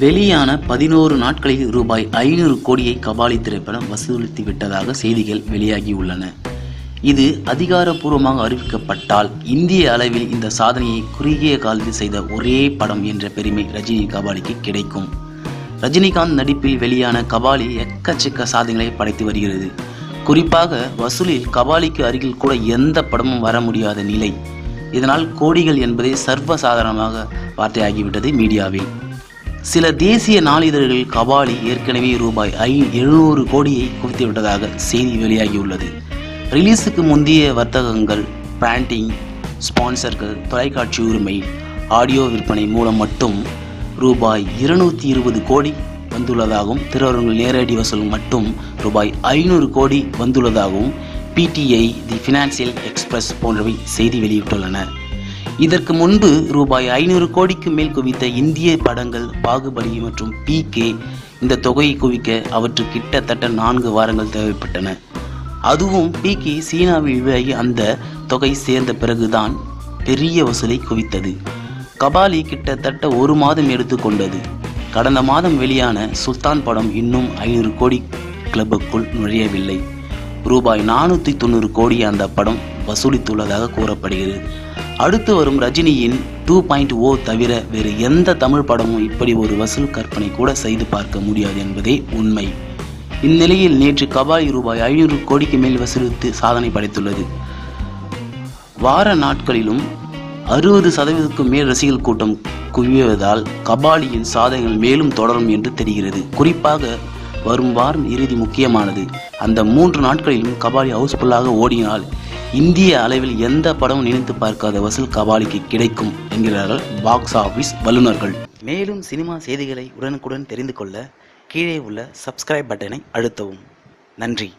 வெளியான பதினோரு நாட்களில் ரூபாய் ஐநூறு கோடியை கபாலி திரைப்படம் வசூலித்து விட்டதாக செய்திகள் வெளியாகியுள்ளன. இது அதிகாரப்பூர்வமாக அறிவிக்கப்பட்டால் இந்திய அளவில் இந்த சாதனையை குறுகிய காலத்தில் செய்த ஒரே படம் என்ற பெருமை ரஜினி கபாலிக்கு கிடைக்கும். ரஜினிகாந்த் நடிப்பில் வெளியான கபாலி எக்கச்சக்க சாதனைகளை படைத்து வருகிறது. குறிப்பாக வசூலில் கபாலிக்கு அருகில் கூட எந்த படமும் வர முடியாத நிலை. இதனால் கோடிகள் என்பதே சர்வ சாதாரணமாக வார்த்தையாகிவிட்டது மீடியாவில். சில தேசிய நாளிதழ்கள் கபாலி ஏற்கனவே ரூபாய் ஐ எழுநூறு கோடியை குவித்துவிட்டதாக செய்தி வெளியாகியுள்ளது. ரிலீஸுக்கு முந்தைய வர்த்தகங்கள் பிராண்டிங் ஸ்பான்சர்கள் தொலைக்காட்சி உரிமை ஆடியோ விற்பனை மூலம் மட்டும் ரூபாய் இருநூற்றி இருபது கோடி வந்துள்ளதாகவும் திரையரங்குகள் நேரடி வசூல் மட்டும் ரூபாய் ஐநூறு கோடி வந்துள்ளதாகவும் பிடிஐ தி ஃபினான்சியல் எக்ஸ்பிரஸ் போன்றவை செய்தி வெளியிட்டுள்ளன. இதற்கு முன்பு ரூபாய் ஐநூறு கோடிக்கு மேல் குவித்த இந்திய படங்கள் பாகுபலி மற்றும் பிகே இந்த தொகையை குவிக்க அவற்று கிட்டத்தட்ட நான்கு வாரங்கள் தேவைப்பட்டன. அதுவும் பிகே சீனாவில் வெளியாகி அந்த தொகை சேர்ந்த பிறகுதான் பெரிய வசூலை குவித்தது. கபாலி கிட்டத்தட்ட ஒரு மாதம் எடுத்துக்கொண்டது. கடந்த மாதம் வெளியான சுல்தான் படம் இன்னும் ஐநூறு கோடி கிளப்புக்குள் நுழையவில்லை. ரூபாய் நானூற்றி தொண்ணூறு கோடி அந்த படம் வசூலித்துள்ளதாக கூறப்படுகிறது. அடுத்து வரும் ரஜினியின் டூ பாயிண்ட் ஓ தவிர வேறு எந்த தமிழ் படமும் இப்படி ஒரு வசூல் கற்பனை கூட செய்து பார்க்க முடியாது என்பதே உண்மை. இந்நிலையில் நேற்று கபாலி ரூபாய் ஐநூறு கோடிக்கு மேல் வசூலித்து சாதனை படைத்துள்ளது. வார நாட்களிலும் அறுபது சதவீதத்துக்கும் மேல் ரசிகர் கூட்டம் குவிவதால் கபாலியின் சாதனைகள் மேலும் தொடரும் என்று தெரிகிறது. குறிப்பாக வரும் வாரம் இறுதி முக்கியமானது. அந்த மூன்று நாட்களிலும் கபாலி ஹவுஸ்ஃபுல்லாக ஓடினால் இந்திய அளவில் எந்த படமும் நினைத்து பார்க்காத வசூல் கபாலிக்கு கிடைக்கும் என்கிறார்கள் பாக்ஸ் ஆஃபீஸ் வல்லுநர்கள். மேலும் சினிமா செய்திகளை உடனுக்குடன் தெரிந்து கொள்ள கீழே உள்ள சப்ஸ்கிரைப் பட்டனை அழுத்தவும். நன்றி.